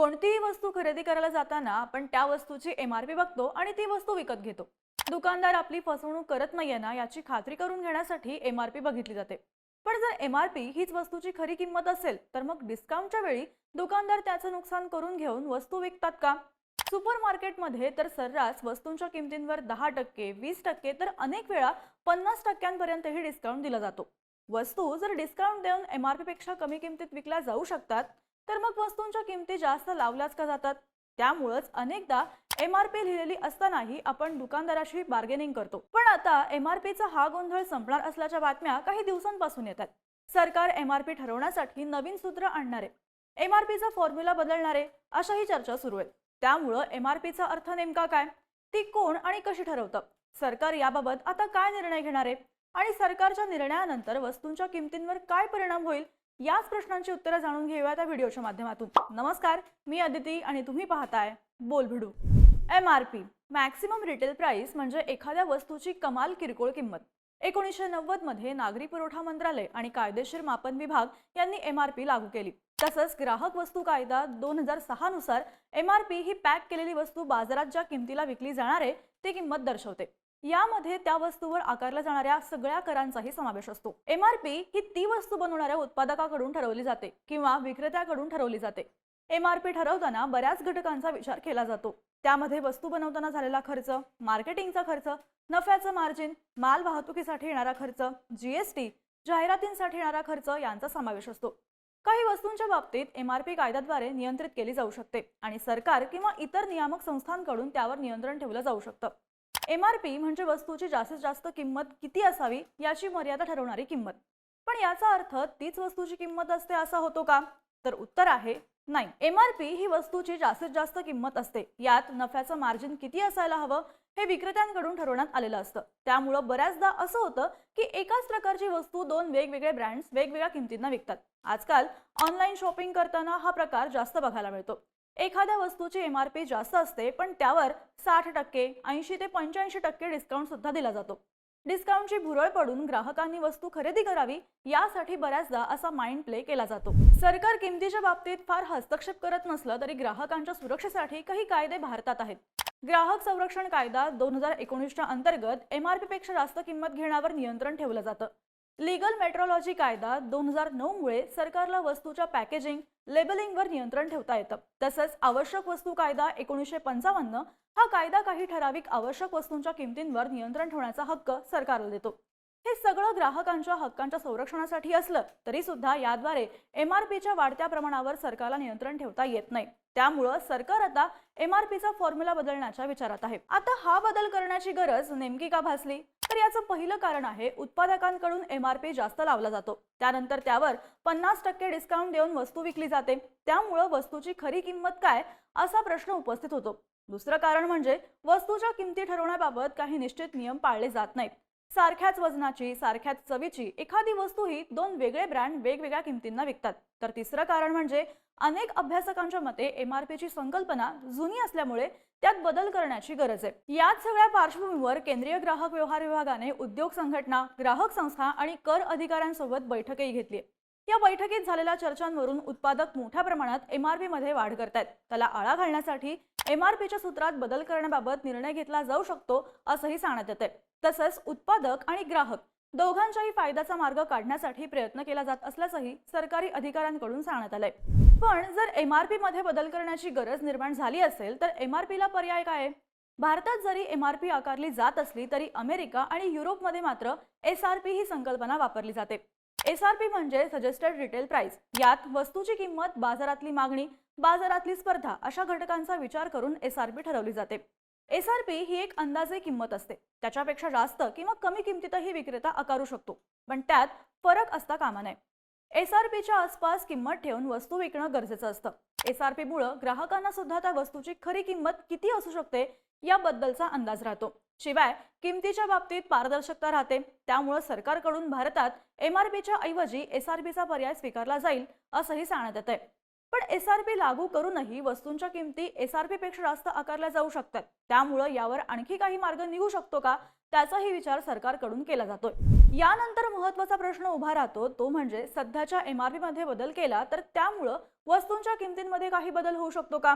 कोणतीही वस्तू खरेदी करायला जाताना आपण त्या वस्तूची एमआरपी बघतो आणि ती वस्तू विकत घेतो. दुकानदार आपली फसवणूक करत नाहीये ना याची खात्री करून घेण्यासाठी एमआरपी बघितली जाते. पण जर एमआरपी हीच वस्तूची खरी किंमत असेल तर मग डिस्काउंटच्या वेळी दुकानदार त्याचं नुकसान करून घेऊन वस्तू विकतात का? सुपर मार्केटमध्ये तर सर्रास वस्तूंच्या किमतींवर दहा टक्के वीस टक्के तर अनेक वेळा पन्नास टक्क्यांपर्यंतही डिस्काउंट दिला जातो. वस्तू जर डिस्काउंट देऊन एमआरपी पेक्षा कमी किमतीत विकल्या जाऊ शकतात तर मग वस्तूंच्या किमती जास्त लावल्याच का जातात? त्यामुळंच अनेकदा एम आर पी लिहिलेली असतानाही आपण दुकानदाराशी बार्गेनिंग करतो. पण आता एम आर पीचा हा गोंधळ संपणार असल्याच्या बातम्या काही दिवसांपासून येतात सरकार एम आर पी ठरवण्यासाठी नवीन सूत्र आणणारे. पीचा फॉर्म्युला बदलणारे अशाही चर्चा सुरू आहेत. त्यामुळं एम आर पीचा अर्थ नेमका काय? ती कोण आणि कशी ठरवतं? सरकार याबाबत आता काय निर्णय घेणार? आहे आणि सरकारच्या निर्णयानंतर वस्तूंच्या किमतींवर काय परिणाम होईल? याच प्रश्नांची उत्तरं जाणून घेऊया त्या व्हिडिओच्या माध्यमातून. नमस्कार मी अदिती आणि तुम्ही पाहताय Bol Bhidu M R P maximum retail price म्हणजे एखाद्या वस्तूची कमाल किरकोळ किंमत. एकोणीसशे नव्वदमध्ये नागरी पुरवठा मंत्रालय आणि कायदेशीर मापन विभाग यांनी एम आर पी लागू केली. तसंच ग्राहक वस्तू कायदा दोन हजार सहा नुसार एम आर पी ही पॅक केलेली वस्तू बाजारात ज्या किमतीला विकली जाणार आहे ती किंमत दर्शवते. यामध्ये त्या वस्तूवर आकारल्या जाणाऱ्या सगळ्या करांचाही समावेश असतो. एम आर पी ही ती वस्तू बनवणाऱ्या उत्पादकाकडून ठरवली जाते किंवा विक्रेत्याकडून ठरवली जाते. एम आर पी ठरवताना बऱ्याच घटकांचा विचार केला जातो. त्यामध्ये वस्तू बनवताना झालेला खर्च मार्केटिंगचा खर्च नफ्याचं मार्जिन माल वाहतुकीसाठी येणारा खर्च जीएसटी जाहिरातींसाठी येणारा खर्च यांचा समावेश असतो. काही वस्तूंच्या बाबतीत एमआरपी कायद्याद्वारे नियंत्रित केली जाऊ शकते आणि सरकार किंवा इतर नियामक संस्थांकडून त्यावर नियंत्रण ठेवलं जाऊ शकतं. एमआरपी म्हणजे वस्तूची जास्तीत जास्त किंमत किती असावी याची मर्यादा ठरवणारी किंमत. पण याचा अर्थ तीच वस्तूची किंमत असते असा होतो का? तर उत्तर आहे नाही. एमआरपी ही वस्तूची जास्तीत जास्त किंमत असते. यात नफ्याचं मार्जिन किती असायला हवं हे विक्रेत्यांकडून ठरवण्यात आलेलं असतं. त्यामुळं बऱ्याचदा असं होतं की एकाच प्रकारची वस्तू दोन वेगवेगळे ब्रँड्स वेगवेगळ्या किमतींना विकतात. आजकाल ऑनलाईन शॉपिंग करताना हा प्रकार जास्त बघायला मिळतो. एखाद्या वस्तूची एम आर पी जास्त असते पण त्यावर साठ टक्के ऐंशी ते पंच्याऐंशी टक्के डिस्काउंट सुद्धा दिला जातो. डिस्काउंटची भुरळ पडून ग्राहकांनी वस्तू खरेदी करावी यासाठी बऱ्याचदा असा माइंड प्ले केला जातो. सरकार किमतीच्या बाबतीत फार हस्तक्षेप करत नसलं तरी ग्राहकांच्या सुरक्षेसाठी काही कायदे भारतात आहेत. ग्राहक संरक्षण कायदा दोन हजार एकोणीसच्या अंतर्गत एम आरपेक्षा जास्त किंमत घेण्यावर नियंत्रण ठेवलं जातं. लीगल मेट्रोलॉजी कायदा दोन हजार नऊमुळे सरकारला वस्तूच्या पॅकेजिंग लेबलिंगवर नियंत्रण ठेवता येतं. तसंच आवश्यक वस्तू कायदा एकोणीसशे पंचावन्न हा कायदा काही ठराविक आवश्यक वस्तूंच्या किमतींवर नियंत्रण ठेवण्याचा हक्क सरकारला देतो. हे सगळं ग्राहकांच्या हक्कांच्या संरक्षणासाठी असलं तरी सुद्धा याद्वारे एमआरपीच्या वाढत्या प्रमाणावर सरकारला नियंत्रण ठेवता येत नाही. त्यामुळं सरकार आता एमआरपीचा फॉर्म्युला बदलण्याच्या विचारात आहे. आता हा बदल करण्याची गरज नेमकी का भासली? तर याचं पहिलं कारण आहे उत्पादकांकडून एमआरपी जास्त लावला जातो. त्यानंतर त्यावर पन्नास टक्के डिस्काउंट देऊन वस्तू विकली जाते. त्यामुळं वस्तूची खरी किंमत काय असा प्रश्न उपस्थित होतो. दुसरं कारण म्हणजे वस्तूच्या किमती ठरवण्याबाबत काही निश्चित नियम पाळले जात नाहीत. सारख्याच वजनाची सारख्याच चवीची एखादी वस्तू ही दोन वेगळे ब्रँड वेगवेगळ्या किमतींना विकतात. तर तिसरं कारण म्हणजे अनेक अभ्यासकांच्या मते एमआरपीची संकल्पना जुनी असल्यामुळे त्यात बदल करण्याची गरज आहे. याच सगळ्या पार्श्वभूमीवर केंद्रीय ग्राहक व्यवहार विभागाने उद्योग संघटना ग्राहक संस्था आणि कर अधिकाऱ्यांसोबत बैठकही घेतली या बैठकीत झालेल्या चर्चांवरून उत्पादक मोठ्या प्रमाणात एमआरपी मध्ये वाढ करतायत. त्याला आळा घालण्यासाठी एमआरपीच्या सूत्रात बदल करण्याबाबत निर्णय घेतला जाऊ शकतो असंही सांगण्यात येते तसंच उत्पादक आणि ग्राहक दोघांच्याही फायद्याचा मार्ग काढण्यासाठी प्रयत्न केला जात असल्याचंही सरकारी अधिकाऱ्यांकडून सांगण्यात आलंय. पण जर एम आर पीमध्ये बदल करण्याची गरज निर्माण झाली असेल तर एमआरपीला पर्याय काय? भारतात जरी एमआरपी आकारली जात असली तरी अमेरिका आणि युरोपमध्ये मात्र एसआरपी ही संकल्पना वापरली जाते. एस आर पी म्हणजे सजेस्टेड रिटेल प्राइस यात वस्तूची किंमत बाजारातली मागणी बाजारातली स्पर्धा अशा घटकांचा विचार करून एस आर पी ठरवली जाते. एस आर पी ही एक अंदाजे किंमत असते. त्याच्यापेक्षा जास्त किंवा कमी किमतीतही विक्रेता आकारू शकतो. पण त्यात फरक असता कामा नये. एसआरपीच्या आसपास किंमत ठेवून वस्तू विकणं गरजेचं असतं. एसआरपी मुळे ग्राहकांना सुद्धा त्या वस्तूची खरी किंमत किती असू शकते याबद्दलचा अंदाज राहतो. शिवाय किमतीच्या बाबतीत पारदर्शकता राहते. त्यामुळे सरकारकडून भारतात एमआरपीच्या ऐवजी एसआरपीचा पर्याय स्वीकारला जाईल असंही सांगण्यात येत आहे पण एस आर पी लागू करूनही वस्तूंच्या किमती एस आरपेक्षा जास्त आकारल्या जाऊ शकतात. त्यामुळं यावर आणखी काही मार्ग निघू शकतो का? त्याचाही विचार सरकारकडून केला जातोय. यानंतर महत्त्वाचा प्रश्न उभा राहतो तो म्हणजे सध्याच्या एम आरमध्ये बदल केला तर त्यामुळं वस्तूंच्या किमतींमध्ये काही बदल होऊ शकतो का?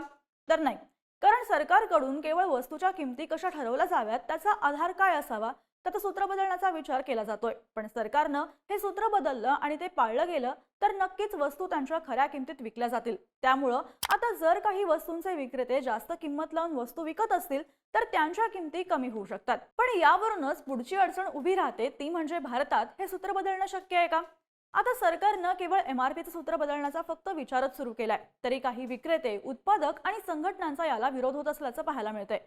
तर नाही. कारण सरकारकडून केवळ वस्तूच्या किमती कशा ठरवल्या जाव्यात त्याचा आधार काय असावा? त्याचं सूत्र बदलण्याचा विचार केला जातोय. पण सरकारनं हे सूत्र बदललं आणि ते पाळलं गेलं तर नक्कीच वस्तू त्यांच्या खऱ्या किमतीत विकल्या जातील. त्यामुळं आता जर काही वस्तूंचे विक्रेते जास्त किंमत लावून वस्तू विकत असतील तर त्यांच्या किमती कमी होऊ शकतात. पण यावरूनच पुढची अडचण उभी राहते ती म्हणजे भारतात हे सूत्र बदलणं शक्य आहे का? आता सरकारनं केवळ एमआरपीचं सूत्र बदलण्याचा फक्त विचारच सुरू केलाय तरी काही विक्रेते उत्पादक आणि संघटनांचा याला विरोध होत असल्याचं पाहायला मिळतंय.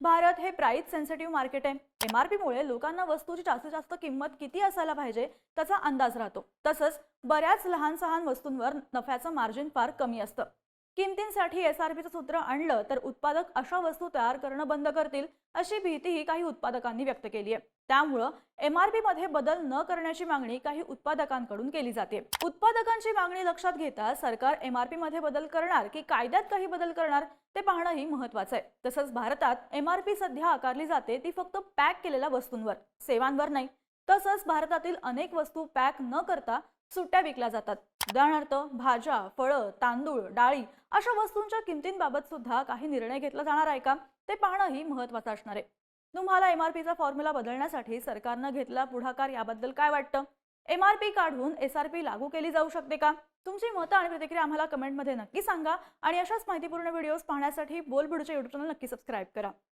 भारत हे प्राईस सेन्सिटिव्ह मार्केट आहे. एमआरपीमुळे लोकांना वस्तूची जास्तीत जास्त किंमत किती असायला पाहिजे त्याचा अंदाज राहतो. तसंच बऱ्याच लहान सहान वस्तूंवर नफ्याचं मार्जिन फार कमी असतं. किमतींसाठी एसआरपीचं सूत्र आणलं तर उत्पादक अशा वस्तू तयार करणं बंद करतील अशी भीतीही काही उत्पादकांनी व्यक्त केली आहे. त्यामुळं एमआरपी मध्ये बदल न करण्याची मागणी काही उत्पादकांकडून केली जाते. उत्पादकांची मागणी लक्षात घेता सरकार एमआरपी मध्ये बदल करणार की कायद्यात काही बदल करणार ते पाहणंही महत्वाचं आहे. तसंच भारतात एमआरपी सध्या आकारली जाते ती फक्त पॅक केलेल्या वस्तूंवर सेवांवर नाही. तसंच भारतातील अनेक वस्तू पॅक न करता सुट्ट्या विकल्या जातात. उदाहरणार्थ भाज्या फळं तांदूळ डाळी अशा वस्तूंच्या किमतींबाबत सुद्धा काही निर्णय घेतला जाणार आहे का? ते पाहणंही महत्वाचं असणार आहे. तुम्हाला एमआरपीचा फॉर्म्युला बदलण्यासाठी सरकारनं घेतला पुढाकार याबद्दल काय वाटतं? एमआरपी काढून एसआरपी लागू केली जाऊ शकते का? तुमची मतं आणि प्रतिक्रिया आम्हाला कमेंटमध्ये नक्की सांगा आणि अशाच माहितीपूर्ण व्हिडिओज पाहण्यासाठी बोल भिडूच्या युट्यूब चॅनल नक्की सबस्क्राईब करा.